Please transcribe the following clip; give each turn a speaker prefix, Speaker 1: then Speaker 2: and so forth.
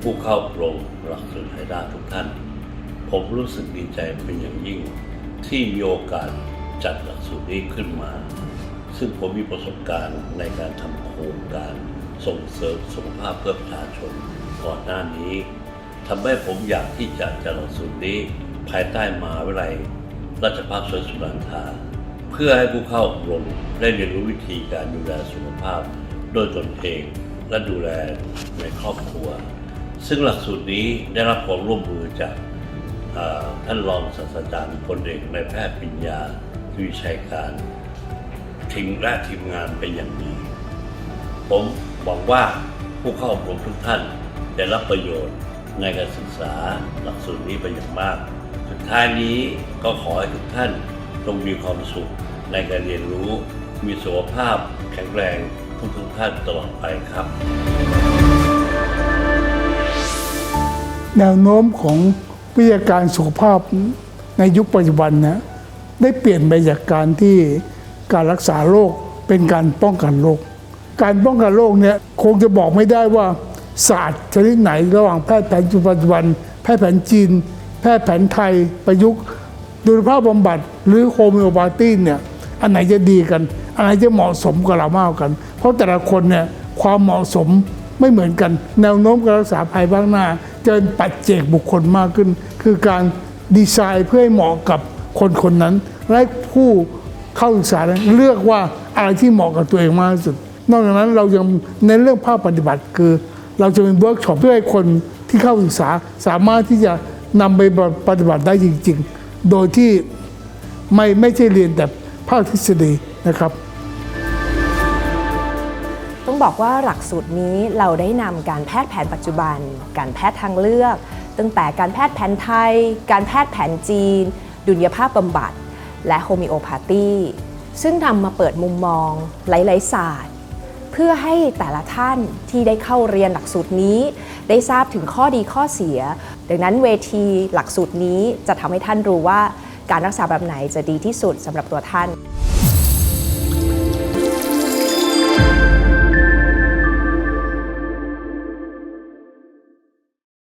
Speaker 1: ผู้เข้าอบรมหลักสูตรไฮด้าทุกท่าน ผมรู้สึกดีใจเป็นอย่างยิ่ง ที่มีโอกาสจัดหลักสูตรนี้ขึ้นมา ซึ่งผมมีประสบการณ์ในการทำโครงการส่งเสริมสุขภาพเพื่อประชาชนก่อนหน้านี้ทำให้ผมอยากที่จะจัดหลักสูตรนี้ ภายใต้มหาวิทยาลัยราชภัฏสวนสุนันทา เพื่อให้ผู้เข้าอบรมได้เรียนรู้วิธีการดูแลสุขภาพโดยตนเองและดูแลในครอบครัว ซึ่งหลักสูตรนี้ได้รับความร่วมมือจากท่านรองศาสตราจารย์พลเอกนายแพทย์ปริญญาทวีชัยการทิ้งและทีมงานเป็นอย่างดีผมหวังว่าผู้เข้าอบรมทุกท่านได้รับประโยชน์ในการศึกษาหลักสูตรนี้เป็นอย่างมาก สุดท้ายนี้ก็ขอให้ทุกท่านจงมีความสุขในการเรียนรู้ มีสุขภาพแข็งแรงทุกทุกท่านตลอดไปครับ
Speaker 2: แนวโน้มของวิทยาการสุขภาพในยุคปัจจุบันนะได้เปลี่ยนไปจากการที่การรักษาโรคเป็นการป้องกันโรคการป้องกันโรคเนี่ยคงจะบอกไม่ได้ว่าศาสตร์ชนิดไหนระหว่างแพทย์แผนปัจจุบัน แพทย์แผนจีน แพทย์แผนไทยประยุกต์ดุลภาพบำบัดหรือโฮมิโอพาธีเนี่ยอันไหนจะดีกัน อันไหนจะเหมาะสมกับเรามากกัน เพราะแต่ละคนเนี่ยความเหมาะสมไม่เหมือนกัน แนวโน้มการรักษาภายภาคหน้า จะเป็นปัจเจกบุคคลมากขึ้น คือการดีไซน์เพื่อให้เหมาะกับคนคนนั้น และผู้เข้าศึกษาเลือกว่าอะไรที่เหมาะกับตัวเองมากที่สุด นอกจากนั้นเรายังในนเรื่องภาคปฏิบัติคือ เราจะเป็นเวิร์กช็อปเพื่อให้คนที่เข้าศึกษาสามารถที่จะนำไปปฏิบัติได้จริง ๆ โดยที่ไม่ไม่ใช่เรียนแต่ภาคทฤษฎีนะครับ
Speaker 3: ต้องบอกว่าหลักสูตรนี้เราได้นำการแพทย์แผนปัจจุบัน การแพทย์ทางเลือก ตั้งแต่การแพทย์แผนไทย การแพทย์แผนจีน ดุลยภาพบำบัด และโฮมิโอพาธีซึ่งทำมาเปิดมุมมองหลายๆศาสตร์ เพื่อให้แต่ละท่านที่ได้เข้าเรียนหลักสูตรนี้ ได้ทราบถึงข้อดีข้อเสีย ดังนั้นเวทีหลักสูตรนี้จะทำให้ท่านรู้ว่าการรักษาแบบไหนจะดีที่สุดสำหรับตัวท่าน